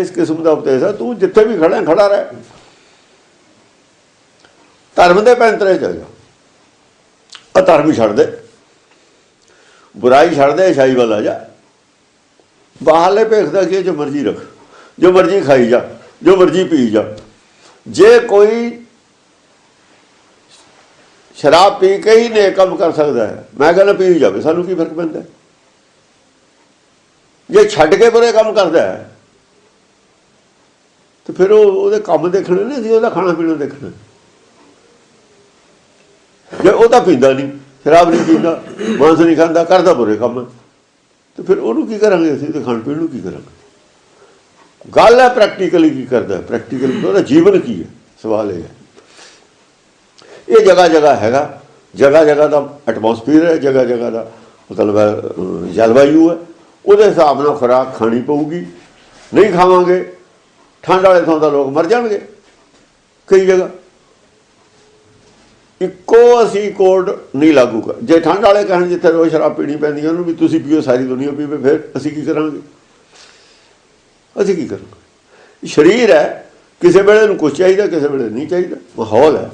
ਇਸ ਕਿਸਮ ਦਾ ਉਪਦੇਸ਼ ਹੈ ਤੂੰ ਜਿੱਥੇ ਵੀ ਖੜਾ ਖੜਾ ਰਹਿ। ਧਰਮ ਦੇ ਪੈਂਤਰੇ ਚ ਜਾ। ਆ ਧਰਮ ਛੱਡ ਦੇ। ਬੁਰਾਈ ਛੱਡ ਦੇ ਅਛਾਈ ਵੱਲ ਆ ਜਾ। ਬਾਹਰਲੇ ਭੇਖਦਾ ਕੀ ਹੈ, ਜੋ ਮਰਜ਼ੀ ਰੱਖ। ਜੋ ਮਰਜ਼ੀ ਖਾਈ ਜਾ ਜੋ ਮਰਜ਼ੀ ਪੀ ਜਾ। ਜੇ ਕੋਈ ਸ਼ਰਾਬ ਪੀ ਕੇ ਹੀ ਨੇ ਕੰਮ ਕਰ ਸਕਦਾ ਹੈ ਮੈਂ ਕਹਿੰਦਾ ਪੀ ਜਾਵੇ ਸਾਨੂੰ ਕੀ ਫ਼ਰਕ ਪੈਂਦਾ ਜੇ ਛੱਡ ਕੇ ਬੁਰੇ ਕੰਮ ਕਰਦਾ ਹੈ ਤੇ ਫਿਰ ਉਹ ਉਹਦੇ ਕੰਮ ਦੇਖਣੇ ਨੇ ਅਸੀਂ ਉਹਦਾ ਖਾਣਾ ਪੀਣਾ ਦੇਖਣਾ। ਜੇ ਉਹ ਤਾਂ ਪੀਂਦਾ ਨਹੀਂ ਸ਼ਰਾਬ ਨਹੀਂ ਪੀਂਦਾ ਮਾਂਸ ਨਹੀਂ ਖਾਂਦਾ ਕਰਦਾ ਬੁਰੇ ਕੰਮ। ਤੇ ਫਿਰ ਉਹਨੂੰ ਕੀ ਕਰਾਂਗੇ ਅਸੀਂ? ਤੇ ਖਾਣ ਪੀਣ ਨੂੰ ਕੀ ਕਰਾਂਗੇ? ਗੱਲ ਹੈ ਪ੍ਰੈਕਟੀਕਲੀ ਕੀ ਕਰਦਾ ਪ੍ਰੈਕਟੀਕਲੀ ਉਹਦਾ ਜੀਵਨ ਕੀ ਹੈ? ਸਵਾਲ ਇਹ ਹੈ। ਇਹ ਜਗ੍ਹਾ ਜਗ੍ਹਾ ਹੈਗਾ। ਜਗ੍ਹਾ ਜਗ੍ਹਾ ਦਾ ਐਟਮੋਸਫੀਅਰ ਹੈ ਜਗ੍ਹਾ ਜਗ੍ਹਾ ਦਾ ਮਤਲਬ ਹੈ, ਜਲਵਾਯੂ ਹੈ। ਉਹਦੇ ਹਿਸਾਬ ਨਾਲ ਖੁਰਾਕ ਖਾਣੀ ਪਊਗੀ। ਨਹੀਂ ਖਾਵਾਂਗੇ ਠੰਡ ਵਾਲੇ ਥਾਂ ਤਾਂ ਲੋਕ ਮਰ ਜਾਣਗੇ। ਕਈ ਜਗ੍ਹਾ। ਇੱਕੋ ਅਸੀਂ ਕੋਡ ਨਹੀਂ ਲਾਗੂ ਕਰ ਜੇ ਠੰਡ ਵਾਲੇ ਕਹਿਣ ਜਿੱਥੇ ਰੋਜ਼ ਸ਼ਰਾਬ ਪੀਣੀ ਪੈਂਦੀ ਉਹਨੂੰ ਵੀ ਤੁਸੀਂ ਪੀਓ, ਸਾਰੀ ਦੁਨੀਆ ਪੀਵੇ, ਫਿਰ ਅਸੀਂ ਕੀ ਕਰਾਂਗੇ? ਅਸੀਂ ਕੀ ਕਰਾਂਗੇ? ਸਰੀਰ ਹੈ, ਕਿਸੇ ਵੇਲੇ ਨੂੰ ਕੁਝ ਚਾਹੀਦਾ, ਕਿਸੇ ਵੇਲੇ ਨਹੀਂ ਚਾਹੀਦਾ, ਮਾਹੌਲ ਹੈ।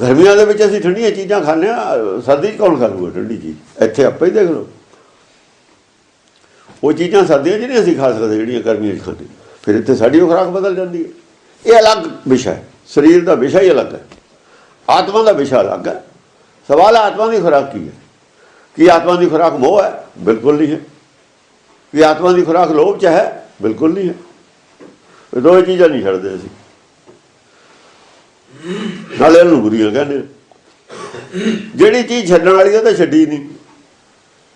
ਗਰਮੀਆਂ ਦੇ ਵਿੱਚ ਅਸੀਂ ਠੰਡੀਆਂ ਚੀਜ਼ਾਂ ਖਾਂਦੇ ਆ ਸਰਦੀ 'ਚ ਕੌਣ ਖਾਊਗਾ ਠੰਡੀ ਚੀਜ਼? ਇੱਥੇ ਆਪੇ ਹੀ ਦੇਖ ਲਓ। ਉਹ ਚੀਜ਼ਾਂ ਸਰਦੀਆਂ 'ਚ ਨਹੀਂ ਅਸੀਂ ਖਾ ਸਕਦੇ ਜਿਹੜੀਆਂ ਗਰਮੀਆਂ 'ਚ ਖਾਂਦੇ। ਫਿਰ ਇੱਥੇ ਸਾਡੀ ਉਹ ਖੁਰਾਕ ਬਦਲ ਜਾਂਦੀ ਹੈ। ਇਹ ਅਲੱਗ ਵਿਸ਼ਾ ਹੈ। ਸਰੀਰ ਦਾ ਵਿਸ਼ਾ ਹੀ ਅਲੱਗ ਹੈ। ਆਤਮਾ ਦਾ ਵਿਸ਼ਾ ਅਲੱਗ ਹੈ। ਸਵਾਲ ਆਤਮਾ ਦੀ ਖੁਰਾਕ ਕੀ ਹੈ? ਕੀ ਆਤਮਾ ਦੀ ਖੁਰਾਕ ਮੋਹ ਹੈ? ਬਿਲਕੁਲ ਨਹੀਂ ਹੈ। ਕੀ ਆਤਮਾ ਦੀ ਖੁਰਾਕ ਲੋਭ ਚ ਹੈ? ਬਿਲਕੁਲ ਨਹੀਂ ਹੈ। ਇਹ ਦੋਵੇਂ ਚੀਜ਼ਾਂ ਨਹੀਂ ਛੱਡਦੇ ਅਸੀਂ। ਨਾਲੇ ਇਹਨੂੰ ਬੁਰੀਆਂ ਕਹਿੰਦੇ ਜਿਹੜੀ ਚੀਜ਼ ਛੱਡਣ ਵਾਲੀ ਹੈ ਤਾਂ ਛੱਡੀ ਨਹੀਂ।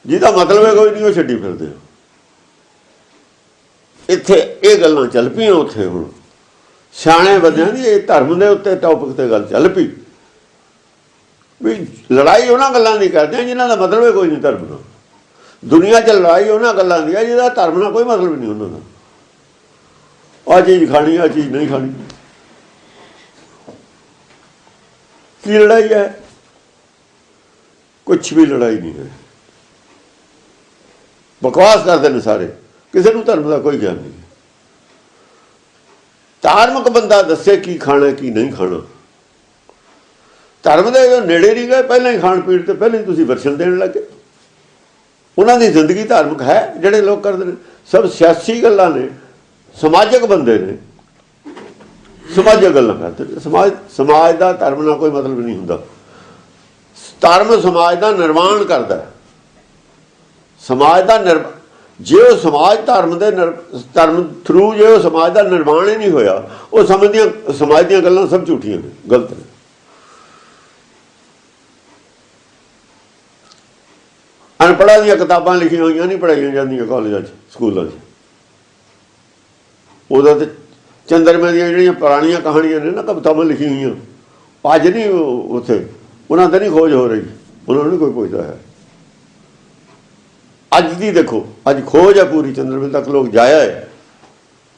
ਜਿਹਦਾ ਮਤਲਬ ਹੈ, ਕੋਈ ਨਹੀਂ, ਉਹ ਛੱਡੀ ਫਿਰਦੇ ਹੋ ਇੱਥੇ ਇਹ ਗੱਲਾਂ ਚੱਲ ਪਈਆਂ ਉੱਥੇ ਹੁਣ। ਸਿਆਣੇ ਬੰਦਿਆਂ ਦੀ ਇਹ ਧਰਮ ਦੇ ਉੱਤੇ ਟੌਪਿਕ ਤੇ ਗੱਲ ਚੱਲ ਪਈ। ਵੀ ਲੜਾਈ ਉਹਨਾਂ ਗੱਲਾਂ ਦੀ ਕਰਦੇ ਆ, ਜਿਨ੍ਹਾਂ ਦਾ ਮਤਲਬ ਕੋਈ ਨਹੀਂ ਧਰਮ ਨਾਲ ਦੁਨੀਆ 'ਚ ਲੜਾਈ ਉਹਨਾਂ ਗੱਲਾਂ ਦੀ ਹੈ ਜਿਹਦਾ ਧਰਮ ਨਾਲ ਕੋਈ ਮਤਲਬ ਨਹੀਂ ਉਹਨਾਂ ਦਾ। ਆਹ ਚੀਜ਼ ਖਾਣੀ ਆ ਚੀਜ਼ ਨਹੀਂ ਖਾਣੀ। ਕੀ ਲੜਾਈ ਹੈ? ਕੁਝ ਵੀ ਲੜਾਈ ਨਹੀਂ ਹੈ। ਬਕਵਾਸ ਕਰਦੇ ਨੇ ਸਾਰੇ। ਕਿਸੇ ਨੂੰ ਧਰਮ ਦਾ ਕੋਈ ਗਿਆਨ ਨਹੀਂ। ਧਾਰਮਿਕ ਬੰਦਾ ਦੱਸੇ ਕੀ ਖਾਣਾ, ਕੀ ਨਹੀਂ ਖਾਣਾ। ਧਰਮ ਦੇ ਜੋ ਨੇੜੇ ਨਹੀਂ ਗਏ, ਪਹਿਲਾਂ ਹੀ ਖਾਣ ਪੀਣ ਤੇ ਪਹਿਲਾਂ ਹੀ ਤੁਸੀਂ ਵਰਸ਼ਨ ਦੇਣ ਲੱਗੇ। ਉਹਨਾਂ ਦੀ ਜ਼ਿੰਦਗੀ ਧਾਰਮਿਕ ਹੈ, ਜਿਹੜੇ ਲੋਕ ਕਰਦੇ ਨੇ। ਸਭ ਸਿਆਸੀ ਗੱਲਾਂ ਨੇ, ਸਮਾਜਿਕ ਬੰਦੇ ਨੇ। ਸਮਾਜਿਕ ਗੱਲਾਂ ਕਰਦੇ ਨੇ। ਸਮਾਜ ਸਮਾਜ ਦਾ ਧਰਮ ਨਾਲ ਕੋਈ ਮਤਲਬ ਨਹੀਂ ਹੁੰਦਾ। ਧਰਮ ਸਮਾਜ ਦਾ ਨਿਰਮਾਣ ਕਰਦਾ ਸਮਾਜ ਦਾ ਨਿਰ ਜੇ ਉਹ ਸਮਾਜ ਧਰਮ ਦੇ ਨਿਰ- ਧਰਮ ਥਰੂ ਜੇ ਉਹ ਸਮਾਜ ਦਾ ਨਿਰਮਾਣ ਹੀ ਨਹੀਂ ਹੋਇਆ, ਉਹ ਸਮਝਦੀਆਂ, ਸਮਾਜ ਦੀਆਂ ਗੱਲਾਂ ਸਭ ਝੂਠੀਆਂ ਨੇ, ਗਲਤ ਨੇ। ਅਨਪੜ੍ਹਾਂ ਦੀਆਂ ਕਿਤਾਬਾਂ ਲਿਖੀਆਂ ਹੋਈਆਂ ਨਹੀਂ ਪੜ੍ਹਾਈਆਂ ਜਾਂਦੀਆਂ ਕਾਲਜਾਂ 'ਚ, ਸਕੂਲਾਂ 'ਚ। ਉਹਦਾ ਤੇ ਚੰਦਰਮੇ ਦੀਆਂ ਜਿਹੜੀਆਂ ਪੁਰਾਣੀਆਂ ਕਹਾਣੀਆਂ ਨੇ ਨਾ ਕਵਿਤਾਵਾਂ ਲਿਖੀਆਂ ਹੋਈਆਂ, ਅੱਜ ਨਹੀਂ ਉਹ ਉੱਥੇ, ਉਹਨਾਂ ਤੇ ਨਹੀਂ ਖੋਜ ਹੋ ਰਹੀ, ਉਹਨਾਂ ਨੂੰ ਨੀ ਕੋਈ ਪੁੱਛਦਾ ਹੈ। ਅੱਜ ਦੀ ਦੇਖੋ, ਅੱਜ ਖੋਜ ਹੈ ਪੂਰੀ ਚੰਦਰਮੇ ਤੱਕ ਲੋਕ ਜਾਇਆ ਹੈ।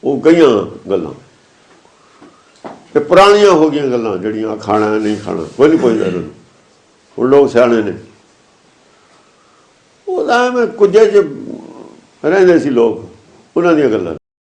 ਉਹ ਕਈਆਂ ਗੱਲਾਂ। ਤੇ ਪੁਰਾਣੀਆਂ ਹੋ ਗਈਆਂ ਗੱਲਾਂ, ਜਿਹੜੀਆਂ ਖਾਣਾ ਨਹੀਂ ਖਾਣਾ, ਕੋਈ ਨਹੀਂ ਪੁੱਛਦਾ ਇਹਨਾਂ ਹੁਣ ਲੋਕ ਸਿਆਣੇ ਨੇ। ਉਹਦਾ ਐਵੇਂ ਕੁਝੇ ਚ ਰਹਿੰਦੇ ਸੀ ਲੋਕ, ਉਹਨਾਂ ਦੀਆਂ ਗੱਲਾਂ।